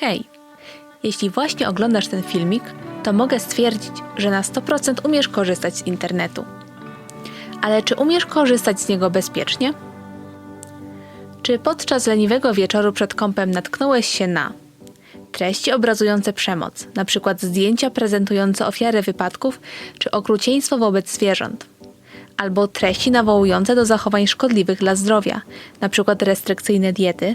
Hej! Jeśli właśnie oglądasz ten filmik, to mogę stwierdzić, że na 100% umiesz korzystać z internetu. Ale czy umiesz korzystać z niego bezpiecznie? Czy podczas leniwego wieczoru przed kąpem natknąłeś się na treści obrazujące przemoc, np. zdjęcia prezentujące ofiary wypadków czy okrucieństwo wobec zwierząt? Albo treści nawołujące do zachowań szkodliwych dla zdrowia, np. restrykcyjne diety,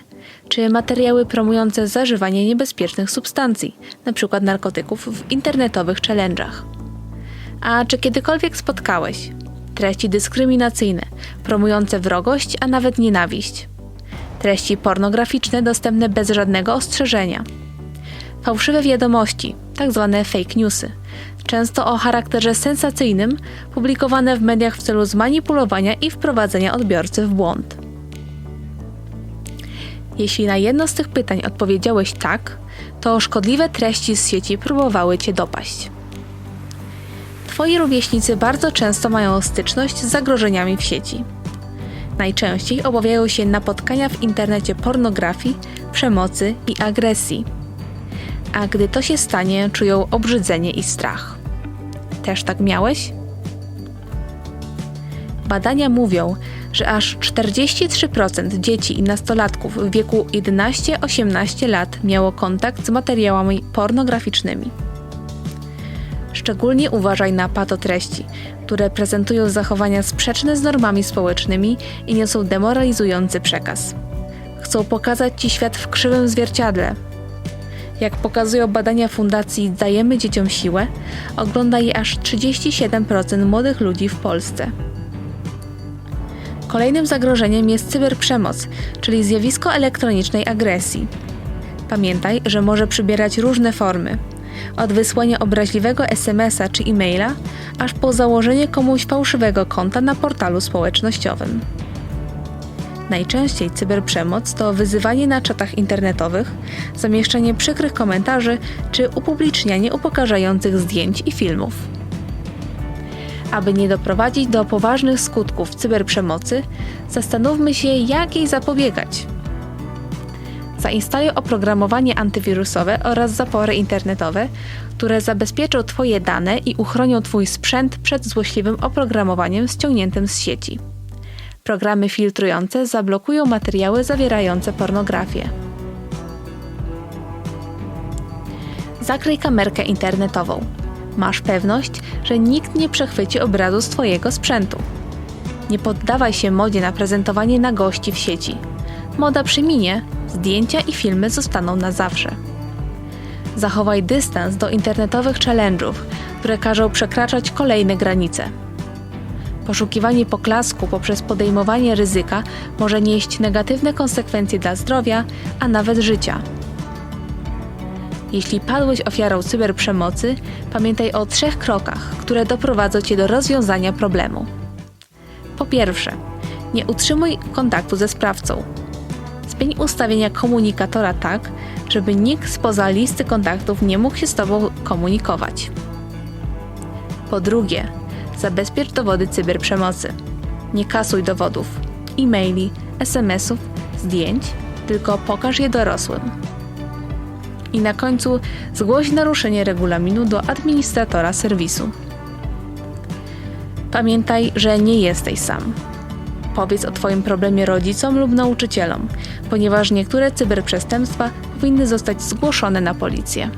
czy materiały promujące zażywanie niebezpiecznych substancji, np. narkotyków w internetowych challenge'ach. A czy kiedykolwiek spotkałeś treści dyskryminacyjne, promujące wrogość, a nawet nienawiść? Treści pornograficzne dostępne bez żadnego ostrzeżenia. Fałszywe wiadomości, tak zwane fake newsy, często o charakterze sensacyjnym, publikowane w mediach w celu zmanipulowania i wprowadzenia odbiorcy w błąd. Jeśli na jedno z tych pytań odpowiedziałeś tak, to szkodliwe treści z sieci próbowały cię dopaść. Twoi rówieśnicy bardzo często mają styczność z zagrożeniami w sieci. Najczęściej obawiają się napotkania w internecie pornografii, przemocy i agresji a gdy to się stanie, czują obrzydzenie i strach. Też tak miałeś? Badania mówią, że aż 43% dzieci i nastolatków w wieku 11-18 lat miało kontakt z materiałami pornograficznymi. Szczególnie uważaj na patotreści, które prezentują zachowania sprzeczne z normami społecznymi i niosą demoralizujący przekaz. Chcą pokazać ci świat w krzywym zwierciadle, jak pokazują badania fundacji Dajemy Dzieciom Siłę, ogląda je aż 37% młodych ludzi w Polsce. Kolejnym zagrożeniem jest cyberprzemoc, czyli zjawisko elektronicznej agresji. Pamiętaj, że może przybierać różne formy. Od wysłania obraźliwego SMS-a czy e-maila, aż po założenie komuś fałszywego konta na portalu społecznościowym. Najczęściej cyberprzemoc to wyzywanie na czatach internetowych, zamieszczanie przykrych komentarzy czy upublicznianie upokarzających zdjęć i filmów. Aby nie doprowadzić do poważnych skutków cyberprzemocy, zastanówmy się, jak jej zapobiegać. Zainstaluj oprogramowanie antywirusowe oraz zapory internetowe, które zabezpieczą Twoje dane i uchronią Twój sprzęt przed złośliwym oprogramowaniem ściągniętym z sieci. Programy filtrujące zablokują materiały zawierające pornografię. Zakryj kamerkę internetową. Masz pewność, że nikt nie przechwyci obrazu z Twojego sprzętu. Nie poddawaj się modzie na prezentowanie nagości w sieci. Moda przeminie, zdjęcia i filmy zostaną na zawsze. Zachowaj dystans do internetowych challenge'ów, które każą przekraczać kolejne granice. Poszukiwanie poklasku poprzez podejmowanie ryzyka może nieść negatywne konsekwencje dla zdrowia, a nawet życia. Jeśli padłeś ofiarą cyberprzemocy, pamiętaj o trzech krokach, które doprowadzą cię do rozwiązania problemu. Po pierwsze, nie utrzymuj kontaktu ze sprawcą. Zmień ustawienia komunikatora tak, żeby nikt spoza listy kontaktów nie mógł się z Tobą komunikować. Po drugie, Zabezpiecz dowody cyberprzemocy. Nie kasuj dowodów, e-maili, SMS-ów, zdjęć, tylko pokaż je dorosłym. I na końcu zgłoś naruszenie regulaminu do administratora serwisu. Pamiętaj, że nie jesteś sam. Powiedz o Twoim problemie rodzicom lub nauczycielom, ponieważ niektóre cyberprzestępstwa powinny zostać zgłoszone na policję.